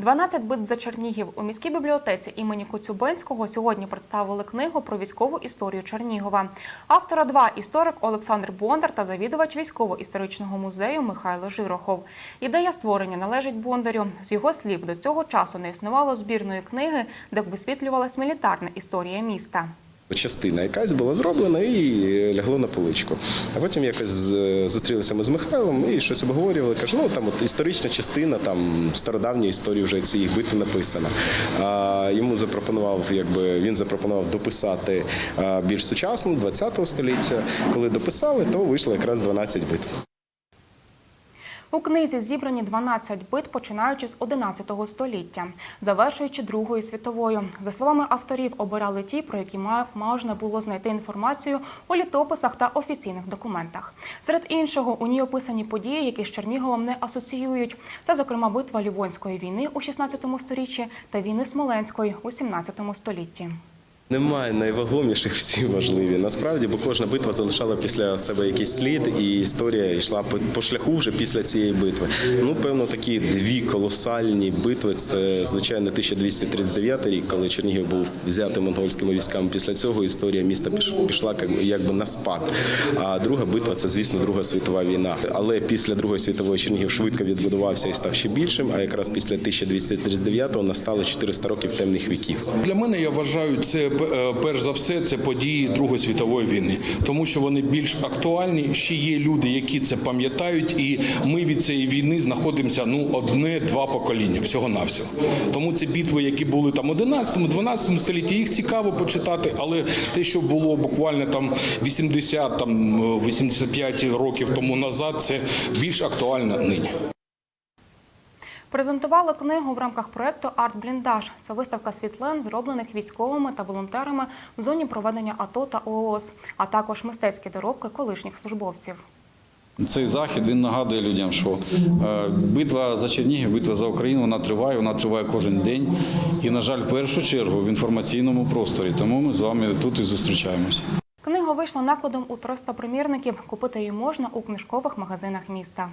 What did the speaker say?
12 битв за Чернігів у міській бібліотеці імені Коцюбельського сьогодні представили книгу про військову історію Чернігова. Автора два історик Олександр Бондар та завідувач військово-історичного музею Михайло Жирохов. Ідея створення належить Бондарю. З його слів, до цього часу не існувало збірної книги, де б висвітлювалась мілітарна історія міста. Частина якась була зроблена і лягло на поличку. А потім якось зустрілися ми з Михайлом і щось обговорювали. Кажу, ну там от історична частина, там стародавня історія вже цієї битви написана. А йому запропонував, якби він запропонував дописати більш сучасну 20 століття. Коли дописали, то вийшло якраз 12 битв. У книзі зібрані 12 бит, починаючи з 11 століття, завершуючи Другою світовою. За словами авторів, обирали ті, про які можна було знайти інформацію у літописах та офіційних документах. Серед іншого, у ній описані події, які з Черніговом не асоціюють. Це, зокрема, битва Лівонської війни у 16 сторіччі та війни Смоленської у 17 столітті. Немає найвагоміших, всі важливі. Насправді, бо кожна битва залишала після себе якийсь слід, і історія йшла по, шляху вже після цієї битви. Ну, певно, такі дві колосальні битви. Це звичайно 1239 рік, коли Чернігів був взятий монгольськими військами. Після цього історія міста піш- пішла як- якби на спад. А друга битва це, звісно, Друга світова війна. Але після Другої світової Чернігів швидко відбудувався і став ще більшим. А якраз після 1239-го настали 400 років темних віків. Для мене я вважаю це перш за все це події Другої світової війни, тому що вони більш актуальні. Ще є люди, які це пам'ятають, і ми від цієї війни знаходимося ну одне-два покоління всього навсього. Тому ці битви, які були там 11-12 столітті, їх цікаво почитати, але те, що було буквально там 80 там 85 років тому назад, це більш актуально нині. Презентували книгу в рамках проекту Арт-бліндаж. Це виставка світлин, зроблених військовими та волонтерами в зоні проведення АТО та ООС, а також мистецькі доробки колишніх службовців. Цей захід він нагадує людям, що е, битва за Чернігів, битва за Україну, вона триває, вона триває кожен день. І, на жаль, в першу чергу в інформаційному просторі. Тому ми з вами тут і зустрічаємось. Книга вийшла накладом у 300 примірників. Купити її можна у книжкових магазинах міста.